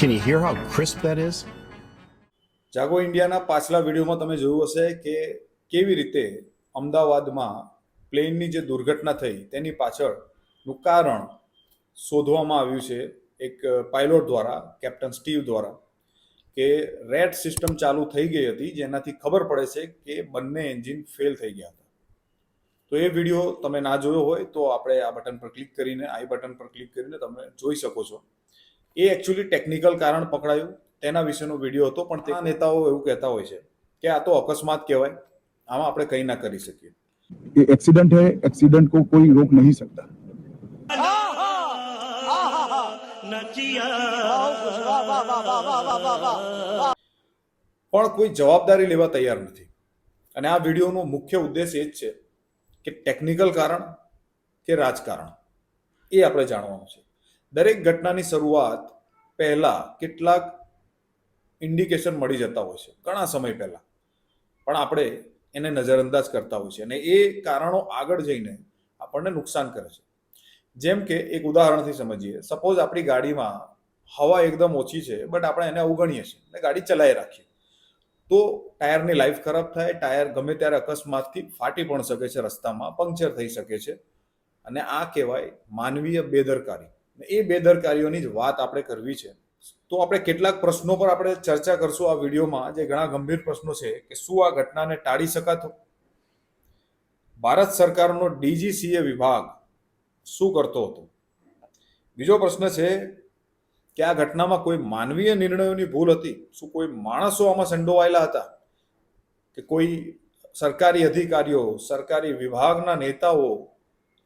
Can you hear how crisp that is? જાગો ઇન્ડિયાના પાછલા વિડીયોમાં તમે જોયું હશે કે કેવી રીતે અમદાવાદમાં પ્લેનની જે દુર્ઘટના થઈ તેની પાછળનું કારણ શોધવામાં આવ્યું છે એક પાયલોટ દ્વારા કેપ્ટન સ્ટીવ દ્વારા, કે રેડ સિસ્ટમ ચાલુ થઈ ગઈ હતી જેનાથી ખબર પડે છે કે બંને એન્જિન ફેલ થઈ ગયા હતા તો એ વીડિયો તમે ના જોયો હોય તો આપણે આ બટન પર ક્લિક કરીને આઈ બટન પર ક્લિક કરીને તમે જોઈ શકો છો એ એકચ્યુઅલી ટેકનિકલ કારણ પકડાયું. તેના વિશેનો વીડિયો હતો પણ તે નેતાઓ એવું કહેતા હોય છે કે આ તો અકસ્માત કહેવાય. આમાં આપણે કંઈ ના કરી શકીએ. કે એક્સિડન્ટ હે એક્સિડન્ટ કો કોઈ રોક નહીં શકતા. પણ કોઈ જવાબદારી લેવા તૈયાર નથી. અને આ વિડીયોનો મુખ્ય ઉદ્દેશ એ જ છે કે ટેકનિકલ કારણ કે રાજકારણ. એ આપણે જાણવાનું છે. દરેક ઘટનાની શરૂઆત પહેલા કેટલાક ઇન્ડિકેશન મળી જતા હોય છે, ઘણા સમય પહેલા. પણ આપણે એને નજરઅંદાજ કરતા હોય છે અને એ કારણો આગળ જઈને આપણને નુકસાન કરે છે. જેમ કે એક ઉદાહરણથી સમજીએ. સપોઝ આપણી ગાડીમાં હવા એકદમ ઓછી છે બટ આપણે એને અવગણીએ છીએ અને ગાડી ચલાવી રાખીએ. તો ટાયરની લાઈફ ખરાબ થાય, ટાયર ગમે ત્યારે અકસ્માતથી ફાટી પણ શકે છે રસ્તામાં, પંક્ચર થઈ શકે છે. અને આ કહેવાય માનવીય બેદરકારી. એ બેદરકારીઓની જ વાત આપણે કરવી છે. તો આપણે કેટલાક પ્રશ્નો પર આપણે ચર્ચા કરશું આ વિડીયોમાં, જે ઘણા ગંભીર પ્રશ્નો છે કે શું આ ઘટનાને ટાળી શકાતો? ભારત સરકારનો ડીજીસીએ વિભાગ શું કરતો હતો? બીજો પ્રશ્ન છે કે આ ઘટનામાં કોઈ માનવીય નિર્ણયોની ભૂલ હતી? શું કોઈ માણસો આમાં સંડોવાયેલા હતા? કે કોઈ સરકારી અધિકારીઓ, સરકારી વિભાગના નેતાઓ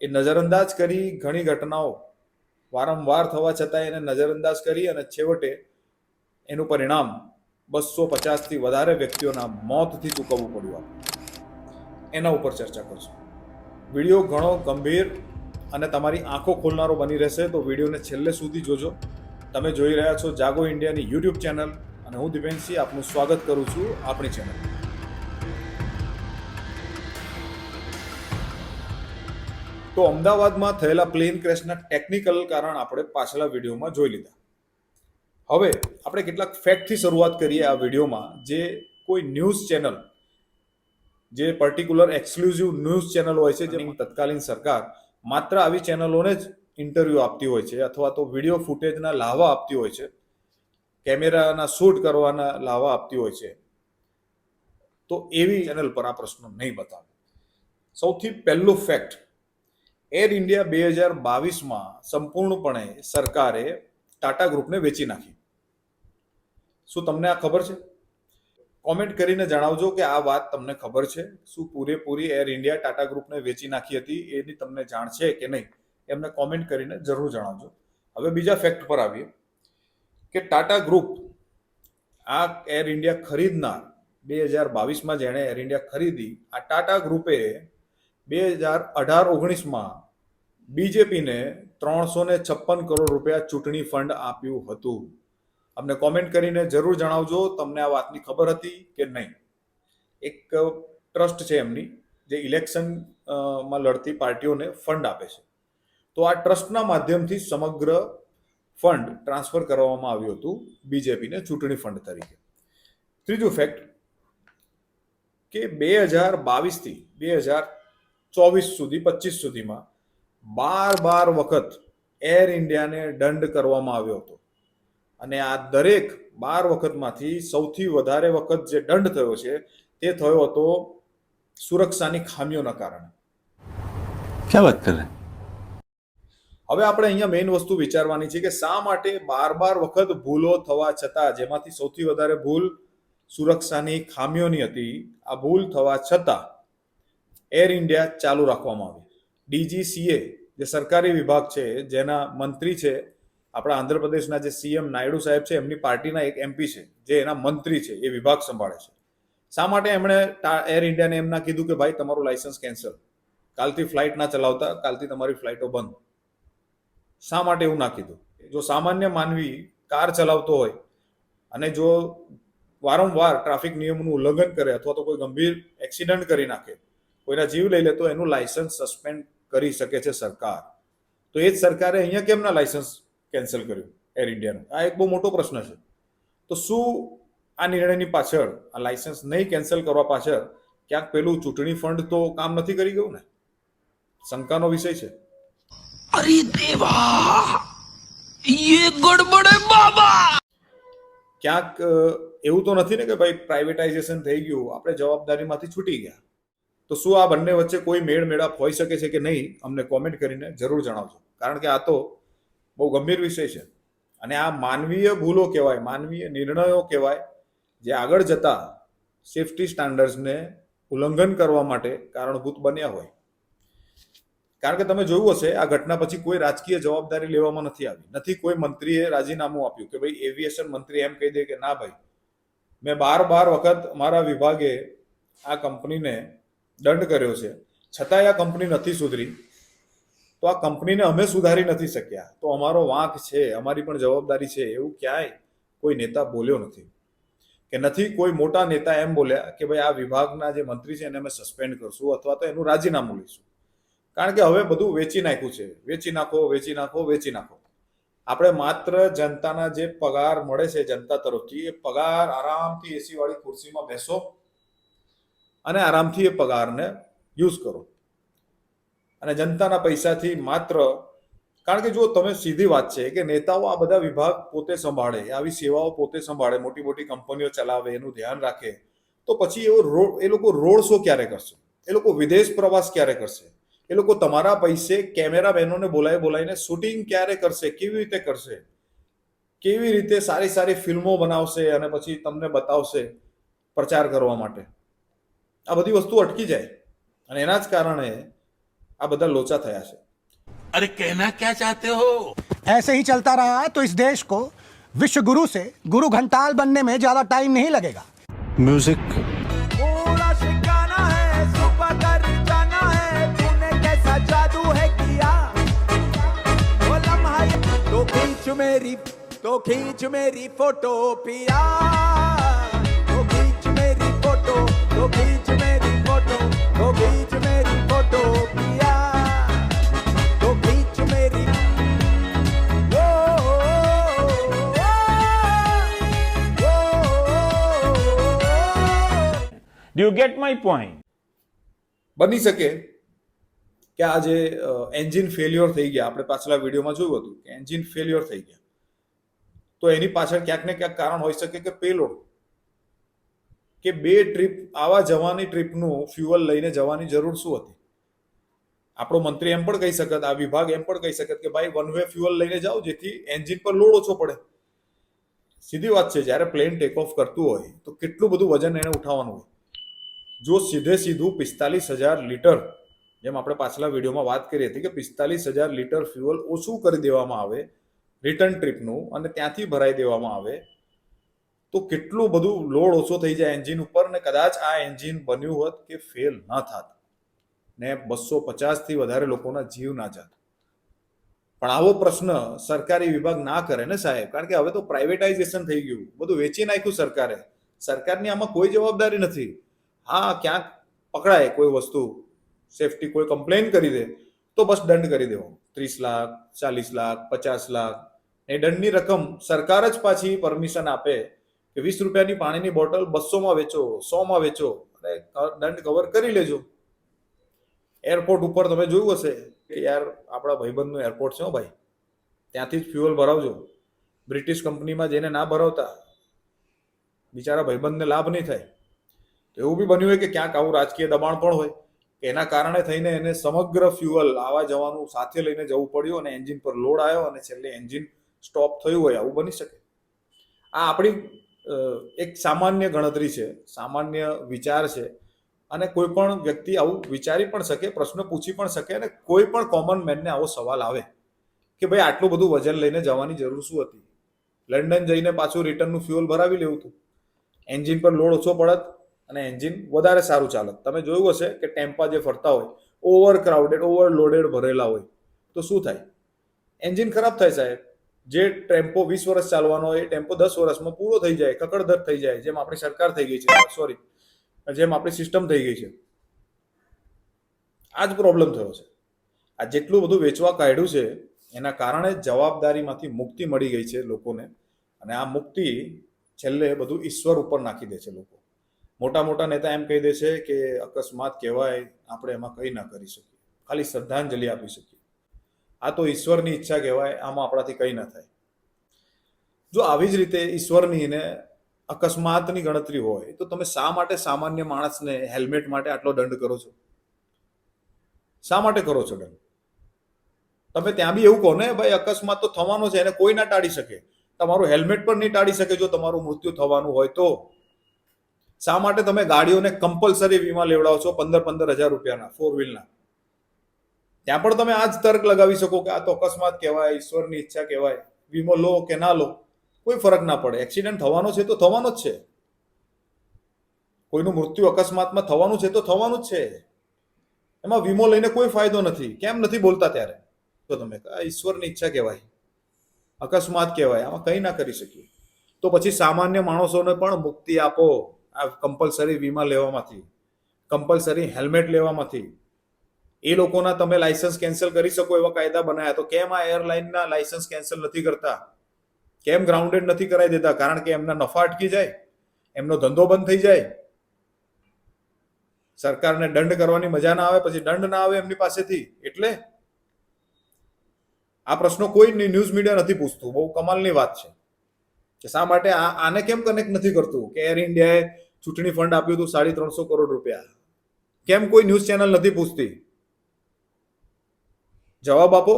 એ નજરઅંદાજ કરી ઘણી ઘટનાઓ વારંવાર થવા છતાં એને નજરઅંદાજ કરી અને છેવટે એનું પરિણામ બસો પચાસથી વધારે વ્યક્તિઓના મોતથી ચૂકવવું પડ્યું આપણે એના ઉપર ચર્ચા કરશું. વીડિયો ઘણો ગંભીર અને તમારી આંખો ખોલનારો બની રહેશે તો વિડીયોને છેલ્લે સુધી જોજો. તમે જોઈ રહ્યા છો જાગો ઇન્ડિયાની યુટ્યુબ ચેનલ અને હું દિપેનસિંહ આપનું સ્વાગત કરું છું આપણી ચેનલ તો અમદાવાદમાં થયેલા પ્લેન ક્રેશના ટેકનિકલ કારણ આપણે પાછલા વિડીયોમાં જોઈ લીધા. હવે આપણે કેટલાક ફેક્ટથી શરૂઆત કરીએ આ વિડીયોમાં, જે કોઈ ન્યૂઝ ચેનલ, જે પર્ટિક્યુલર એક્સક્લુઝિવ ન્યૂઝ ચેનલ હોય છે જેમાં તત્કાલીન સરકાર માત્ર આવી ચેનલોને જ ઇન્ટરવ્યૂ આપતી હોય છે, અથવા તો વીડિયો ફૂટેજના લાવા આપતી હોય છે, કેમેરાના શૂટ કરવાના લાવા આપતી હોય છે. તો એવી ચેનલ પર આ પ્રશ્નો નહીં બતાવે. સૌથી પહેલું ફેક્ટ એર ઇન્ડિયા બે હજાર બાવીસમાં સંપૂર્ણપણે સરકારે ટાટા ગ્રુપને વેચી નાખી. શું તમને આ ખબર છે? કોમેન્ટ કરીને જણાવજો કે આ વાત તમને ખબર છે. શું પૂરેપૂરી એર ઇન્ડિયા ટાટા ગ્રુપને વેચી નાખી હતી એની તમને જાણ છે કે નહીં, એમને કોમેન્ટ કરીને જરૂર જણાવજો. હવે બીજા ફેક્ટ પર આવીએ. કે ટાટા ગ્રુપ આ એર ઇન્ડિયા ખરીદનાર બે હજાર બાવીસમાં જેણે એર ઇન્ડિયા ખરીદી, આ ટાટા ગ્રુપે બે હજાર અઢાર ઓગણીસમાં બીજેપીને ત્રણસો ને છપ્પન કરોડ રૂપિયા ચૂંટણી ફંડ આપ્યું હતું. અમને કોમેન્ટ કરીને જરૂર જણાવજો, તમને આ વાતની ખબર હતી કે નહીં. એક ટ્રસ્ટ છે એમની, જે ઇલેક્શનમાં લડતી પાર્ટીઓને ફંડ આપે છે. તો આ ટ્રસ્ટના માધ્યમથી સમગ્ર ફંડ ટ્રાન્સફર કરવામાં આવ્યું હતું બીજેપીને ચૂંટણી ફંડ તરીકે. ત્રીજું ફેક્ટ કે બે હજાર બાવીસથી, બે હજાર ચોવીસ સુધી પચીસ સુધીમાં બાર બાર વખત એર ઇન્ડિયાને દંડ કરવામાં આવ્યો હતો. અને આ દરેક બાર વખતમાંથી સૌથી વધારે વખત જે દંડ થયો છે તે થયો હતો સુરક્ષાની ખામીઓના કારણે. ક્યાં વાત કરે? હવે આપણે અહીંયા મેઇન વસ્તુ વિચારવાની છે કે શા માટે બાર બાર વખત ભૂલો થવા છતાં જેમાંથી સૌથી વધારે ભૂલ સુરક્ષાની ખામીઓની હતી આ ભૂલ થવા છતાં એર ઇન્ડિયા ચાલુ રાખવામાં આવી ડીજીસીએ જે સરકારી વિભાગ છે, જેના મંત્રી છે, આપણા આંધ્રપ્રદેશના જે સીએમ નાયડુ સાહેબ છે, એમની પાર્ટીના એક એમપી છે, જે એના મંત્રી છે, એ વિભાગ સંભાળે છે. શા માટે એમણે એર ઇન્ડિયાને એમના કીધું કે ભાઈ તમારું લાયસન્સ કેન્સલ. કાલથી ફ્લાઇટ ના ચલાવતા, કાલથી તમારી ફ્લાઇટો બંધ. શા માટે એવું ના કીધું? જો સામાન્ય માનવી કાર ચલાવતો હોય અને જો વારંવાર ટ્રાફિક નિયમોનું ઉલ્લંઘન કરે અથવા તો કોઈ ગંભીર એક્સિડન્ટ કરી નાખે કોઈના જીવ લઈ લે તો એનું લાયસન્સ સસ્પેન્ડ કરી શકે છે સરકાર. તો એ જ સરકારે અહીંયા કેમ ના લાયસન્સ કેન્સલ કર્યું? એર ઇન્ડિયાનું આ એક બહુ મોટો પ્રશ્ન છે. તો શું આ નિર્ણયની પાછળ આ લાયસન્સ નહીં કેન્સલ કરવા પાછળ ક્યાંક પેલું ચૂંટણી ફંડ તો કામ નથી કરી ગયું ને? શંકાનો વિષય છે. અરે દેવા! યે ગડબડે બાબા! ક્યાંક એવું તો નથી ને કે ભાઈ પ્રાઇવેટાઇઝેશન થઈ ગયું આપણે જવાબદારીમાંથી છૂટી ગયા. તો શું આ બંને વચ્ચે કોઈ મેળ મેળાપ હોઈ શકે છે કે નહીં, અમને કોમેન્ટ કરીને જરૂર જણાવજો. કારણ કે આ તો બહુ ગંભીર વિષય છે. અને આ માનવીય ભૂલો કહેવાય, માનવીય નિર્ણયો કહેવાય, જે આગળ જતા સેફટી સ્ટાન્ડર્ડ્સને ઉલ્લંઘન કરવા માટે કારણભૂત બન્યા હોય. કારણ કે તમે જોયું હશે, આ ઘટના પછી કોઈ રાજકીય જવાબદારી લેવામાં નથી આવી. નથી કોઈ મંત્રીએ રાજીનામું આપ્યું કે ભાઈ એવિએશન મંત્રી એમ કહી દે કે ના ભાઈ, મેં બાર બાર વખત મારા વિભાગે આ કંપનીને દંડ કર્યો છે. છતાંય આ કંપની નથી સુધરી. તો આ કંપનીને અમે સુધારી નથી શક્યા. તો અમારો વાંક છે, અમારી પણ જવાબદારી છે, એવું ક્યાંય કોઈ નેતા બોલ્યો નથી. કે નથી કોઈ મોટા નેતા એમ બોલ્યા કે ભાઈ આ વિભાગના જે મંત્રી છે એને અમે સસ્પેન્ડ કરશું અથવા તો એનું રાજીનામું લઈશું. કારણ કે હવે બધું વેચી નાખ્યું છે. વેચી નાખો વેચી નાખો વેચી નાખો. આપણે માત્ર જનતાના જે પગાર મળે છે જનતા તરફથી, એ પગાર આરામથી એસી વાળી ખુરશીમાં બેસો. અને આરામથી એ પગારને યુઝ કરો. અને જનતાના પૈસાથી માત્ર, કારણ કે જો તમે સીધી વાત છે કે નેતાઓ આ બધા વિભાગ પોતે સંભાળે, આવી સેવાઓ પોતે સંભાળે મોટી મોટી કંપનીઓ ચલાવે, એનું ધ્યાન રાખે, તો પછી એવો રોડ એ લોકો રોડ શો ક્યારે કરશે? એ લોકો વિદેશ પ્રવાસ ક્યારે કરશે? એ લોકો તમારા પૈસે કેમેરા બહેનોને બોલાવી બોલાવીને શૂટિંગ ક્યારે કરશે? કેવી રીતે કરશે? કેવી રીતે સારી સારી ફિલ્મો બનાવશે અને પછી તમને બતાવશે પ્રચાર કરવા માટે? આ બધી વસ્તુ અટકી જાય અને એના જ કારણે આ બધા લોચા થયા છે अरे कहना क्या चाहते हो ऐसे ही चलता रहा तो इस देश को विश्व गुरु से गुरु घंटाल बनने में ज्यादा टाइम नहीं लगेगा म्यूजिक पूरा शिकाना है सुपर कर जाना है तूने कैसा जादू है किया वो लम्हा ये- तो खींच मेरी तो खींच मेरी फोटो पिया तो खींच मेरी फोटो तो खींच मेरी फोटो तो खींच मेरी फोटो पिया तो खींच मेरी ओ, ओ, ओ, ओ, ओ, ओ, Do you get my point? બની શકે કે આ જે એન્જિન ફેલ્યોર થઈ ગયા આપણે પાછલા વિડીયોમાં જોયું હતું કે એન્જિન ફેલ્યોર થઈ ગયા તો એની પાછળ ક્યાંક ને ક્યાંક કારણ હોઈ શકે કે પેલોડ કે બે ટ્રીપ, આવા જવાની ટ્રીપનું ફ્યુઅલ લઈને જવાની જરૂર શું હતી? આપણો મંત્રી એમ પણ કહી શકત, આ વિભાગ એમ પણ કહી શકત કે ભાઈ વન વે ફ્યુઅલ લઈને જાઓ, જેથી એન્જિન પર લોડ ઓછો પડે. સીધી વાત છે, જ્યારે પ્લેન ટેક ઓફ કરતું હોય, તો કેટલું બધું વજન એને ઉઠાવવાનું હોય? જો સીધે સીધું પિસ્તાલીસ હજાર લીટર, જેમ આપણે પાછલા વિડીયોમાં વાત કરી હતી કે પિસ્તાલીસ હજાર લીટર ફ્યુઅલ ઓછું કરી દેવામાં આવે રિટર્ન ટ્રીપનું અને ત્યાંથી ભરાઈ દેવામાં આવે તો કેટલું બધું લોડ ઓછો થઈ જાય એન્જિન ઉપર ને કદાચ આ એન્જિન બન્યું હોત કે ફેલ ન થાત ને બસો પચાસથી વધારે લોકોના જીવ ના જાત. પણ આવો પ્રશ્ન સરકારી વિભાગ ના કરે ને સાહેબ? કારણ કે હવે તો પ્રાઇવેટાઇઝેશન થઈ ગયું. બધું વેચી નાખ્યું સરકારે. સરકારની આમાં કોઈ જવાબદારી નથી. હા, ક્યાંક પકડાય કોઈ વસ્તુ. સેફટી કોઈ કમ્પ્લેન કરી દે, તો બસ દંડ કરી દેવો. ત્રીસ લાખ, ચાલીસ લાખ, પચાસ લાખ. એ દંડની રકમ સરકાર જ પાછી પરમિશન આપે કે વીસ રૂપિયાની પાણીની બોટલ બસોમાં વેચો, સોમાં વેચો. અને દંડ કવર કરી લેજો. એરપોર્ટ ઉપર તમે જોયું હશે કે યાર આપણા ભાઈબંધનું એરપોર્ટ છે ભાઈ. ત્યાંથી જ ફ્યુઅલ ભરાવજો. બ્રિટિશ કંપનીમાં જેને ના ભરાવતા. બિચારા ભાઈબંધને લાભ નહીં થાય. તો એવું બી બન્યું હોય કે ક્યાંક આવું રાજકીય દબાણ પણ હોય. એના કારણે થઈને એને સમગ્ર ફ્યુઅલ આવા જવાનું સાથે લઈને જવું પડ્યું અને એન્જિન પર લોડ આવ્યો અને છેલ્લે એન્જિન સ્ટોપ થયું હોય, આવું બની શકે. આ આપણી એક સામાન્ય ગણતરી છે, સામાન્ય વિચાર છે અને કોઈ પણ વ્યક્તિ આવું વિચારી પણ શકે, પ્રશ્ન પૂછી પણ શકે અને કોઈ પણ કોમન મેનને આવો સવાલ આવે કે ભાઈ આટલું બધું વજન લઈને જવાની જરૂર શું હતી? લંડન જઈને પાછું રિટર્નનું ફ્યુઅલ ભરાવી લેવું હતું એન્જિન પર લોડ ઓછો પડત અને એન્જિન વધારે સારું ચાલત. તમે જોયું હશે કે ટેમ્પા જે ફરતા હોય ઓવર ક્રાઉડેડ ઓવર લોડેડ ભરેલા હોય, તો શું થાય? એન્જિન ખરાબ થાય સાહેબ. જે ટેમ્પો વીસ વર્ષ ચાલવાનો એ ટેમ્પો દસ વર્ષમાં પૂરો થઈ જાય, કકડધર થઈ જાય, જેમ આપણી સરકાર થઈ ગઈ છે સોરી જેમ આપણી સિસ્ટમ થઈ ગઈ છે. આ જ પ્રોબ્લેમ થયો છે. આ જેટલું બધું વેચવા કાઢ્યું છે, એના કારણે જવાબદારીમાંથી મુક્તિ મળી ગઈ છે લોકોને, અને આ મુક્તિ છેલ્લે બધું ઈશ્વર ઉપર નાખી દે છે લોકો. મોટા મોટા નેતા એમ કહી દે છે કે અકસ્માત કહેવાય, આપણે એમાં કંઈ ના કરી શકીએ. ખાલી શ્રદ્ધાંજલિ આપી શકીએ. આ તો ઈશ્વરની ઈચ્છા કહેવાય, આમાં આપણાથી કંઈ ન થાય. જો આવી જ રીતે ઈશ્વરની ને અકસ્માતની ગણતરી હોય, તો તમે શા માટે સામાન્ય માણસને હેલ્મેટ માટે આટલો દંડ કરો છો? શા માટે કરો છો દંડ? તમે ત્યાં બી એવું કહો ને, ભાઈ, અકસ્માત તો થવાનો છે, એને કોઈ ના ટાળી શકે. તમારું હેલ્મેટ પણ નહીં ટાળી શકે જો તમારું મૃત્યુ થવાનું હોય તો. શા માટે તમે ગાડીઓને કમ્પલસરી વીમા લેવડાવો છો? પંદર પંદર હજાર રૂપિયાના ફોર વ્હીલના ત્યાં પણ તમે આ જ તર્ક લગાવી શકો કે આ તો અકસ્માત કહેવાય, ઈશ્વરની ઈચ્છા કહેવાય, વીમો લો કે ના લો, કોઈ ફરક ના પડે. એક્સિડન્ટ થવાનો છે તો થવાનો જ છે. કોઈનું મૃત્યુ અકસ્માતમાં થવાનું છે તો થવાનું જ છે. એમાં વીમો લઈને કોઈ ફાયદો નથી. કેમ નથી બોલતા ત્યારે? તો તમે આ ઈશ્વરની ઈચ્છા કહેવાય, અકસ્માત કહેવાય, આમાં કંઈ ના કરી શકીએ. તો પછી સામાન્ય માણસોને પણ મુક્તિ આપો આ કમ્પલસરી વીમા લેવામાંથી કમ્પલસરી હેલ્મેટ લેવામાંથી. એ લોકોના તમે લાયસન્સ કેન્સલ કરી શકો એવા કાયદા બનાવ્યા તો કેમ આ એરલાઇનના લાયસન્સ કેન્સલ નથી કરતા? કેમ ગ્રાઉન્ડેડ નથી કરાવી દેતા? કારણ કે એમના નફા અટકી જાય, એમનો ધંધો બંધ થઈ જાય. સરકારને દંડ કરવાની મજા ના આવે, પછી દંડ ના આવે એમની પાસેથી, એટલે આ પ્રશ્નો કોઈ ન્યૂઝ મીડિયા નથી પૂછતું. બહુ કમાલની વાત છે. કે શા માટે આ આને કેમ કનેક્ટ નથી કરતું? કે એર ઇન્ડિયાએ ચૂંટણી ફંડ આપ્યું હતું સાડી ત્રણસો કરોડ રૂપિયા. કેમ કોઈ ન્યૂઝ ચેનલ નથી પૂછતી? જવાબ આપો.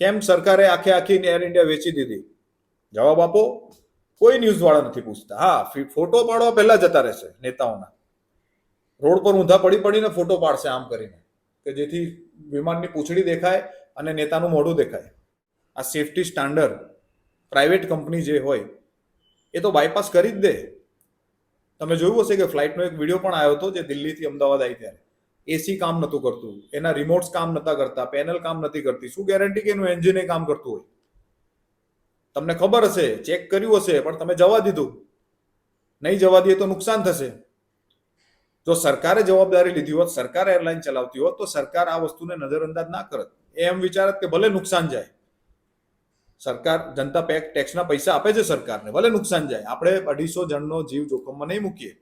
કેમ સરકારે આખે આખી એર ઇન્ડિયા વેચી દીધી? જવાબ આપો. કોઈ ન્યૂઝવાળા નથી પૂછતા. હા ફોટો પાડવા પહેલા જતા રહેશે નેતાઓના. રોડ પર ઊંધા પડી પડીને ફોટો પાડશે આમ કરીને. કે જેથી વિમાનની પૂંછડી દેખાય અને નેતાનું મોઢું દેખાય. આ સેફટી સ્ટાન્ડર્ડ પ્રાઇવેટ કંપની જે હોય, એ તો બાયપાસ કરી જ દે. તમે જોયું હશે કે ફ્લાઇટનો એક વીડિયો પણ આવ્યો હતો જે દિલ્હીથી અમદાવાદ આવી ત્યારે. એસી કામ નહોતું કરતું, એના રિમોટ્સ કામ નતા કરતા પેનલ કામ નથી કરતી. શું ગેરંટી કે એનું એન્જિન કામ કરતું હોય? તમને ખબર હશે ચેક કર્યું હશે, પણ તમે જવા દીધું. નહીં જવા દઈએ તો નુકસાન થશે. જો સરકારે જવાબદારી લીધી હોત, સરકાર એરલાઇન ચલાવતી હોત, તો સરકાર આ વસ્તુને નજરઅંદાજ ના કરત. એમ વિચારત કે ભલે નુકસાન જાય. સરકાર જનતા પેક ટેક્સના પૈસા આપે છે સરકારને, ભલે નુકસાન જાય. આપણે અઢીસો જણનો જીવ જોખમમાં નહીં મૂકીએ.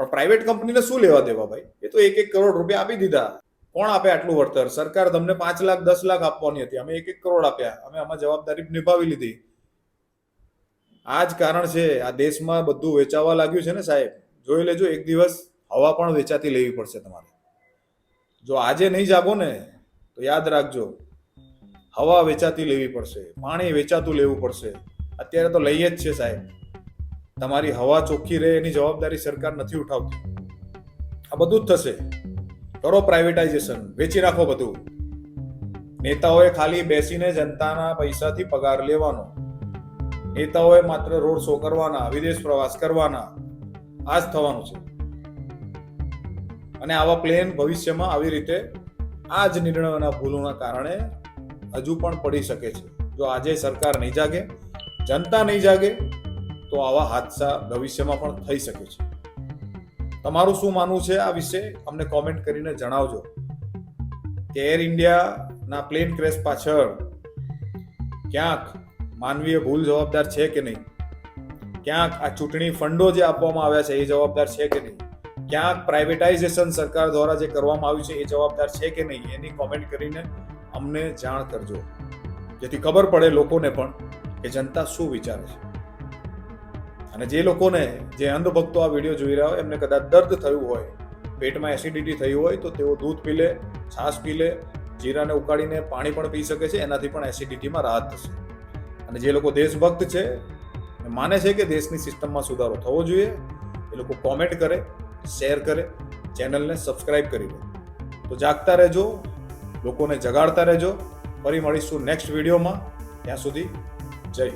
પણ પ્રાઇવેટ કંપનીને શું લેવા દેવા ભાઈ? એ તો એક એક કરોડ રૂપિયા આપી દીધા. કોણ આપે આટલું વળતર? સરકાર તમને પાંચ લાખ, દસ લાખ આપવાની હતી. અમે એક એક કરોડ આપ્યા. અમે આમાં જવાબદારી નિભાવી લીધી. આ જ કારણ છે, આ દેશમાં બધું વેચાવા લાગ્યું છે ને સાહેબ? જોઈ લેજો, એક દિવસ હવા પણ વેચાતી લેવી પડશે તમારે. જો આજે નહીં જાગો ને, તો યાદ રાખજો, હવા વેચાતી લેવી પડશે. પાણી વેચાતું લેવું પડશે. અત્યારે તો લઈએ જ છે સાહેબ. તમારી હવા ચોખ્ખી રહે, એની જવાબદારી સરકાર નથી ઉઠાવતી. આ બધું જ થશે. કરો પ્રાઇવેટાઇઝેશન વેચી નાખો બધું. નેતાઓએ ખાલી બેસીને જનતાના પૈસાથી પગાર લેવાનો. નેતાઓએ માત્ર રોડ શો કરવાના, વિદેશ પ્રવાસ કરવાના. આ જ થવાનું છે. અને આવા પ્લેન ભવિષ્યમાં આવી રીતે આ જ નિર્ણયોના ભૂલોના કારણે હજુ પણ પડી શકે છે. જો આજે સરકાર નહીં જાગે, જનતા નહીં જાગે તો આવા હાદસા ભવિષ્યમાં પણ થઈ શકે છે. તમારું શું માનવું છે આ વિશે અમને કોમેન્ટ કરીને જણાવજો. કે એર ઇન્ડિયાના પ્લેન ક્રેશ પાછળ ક્યાંક માનવીય ભૂલ જવાબદાર છે કે નહીં? ક્યાંક આ ચૂંટણી ફંડો જે આપવામાં આવ્યા છે એ જવાબદાર છે કે નહીં? ક્યાંક પ્રાઇવેટાઇઝેશન સરકાર દ્વારા જે કરવામાં આવ્યું છે એ જવાબદાર છે કે નહીં? એની કોમેન્ટ કરીને અમને જાણ કરજો. જેથી ખબર પડે લોકોને પણ કે જનતા શું વિચારે છે. અને જે લોકોને જે અંધભક્તો આ વીડિયો જોઈ રહ્યા હોય, એમને કદાચ દર્દ થયું હોય, પેટમાં એસિડિટી થઈ હોય, તો તેઓ દૂધ પી લે, છાશ પી લે, જીરાને ઉકાળીને પાણી પણ પી શકે છે, એનાથી પણ એસિડિટીમાં રાહત થશે. અને જે લોકો દેશભક્ત છે માને છે કે દેશની સિસ્ટમમાં સુધારો થવો જોઈએ. એ લોકો કોમેન્ટ કરે, શેર કરે, ચેનલને સબસ્ક્રાઇબ કરી લે. તો જાગતા રહેજો, લોકોને જગાડતા રહેજો. ફરી મળીશું નેક્સ્ટ વિડીયોમાં. ત્યાં સુધી જય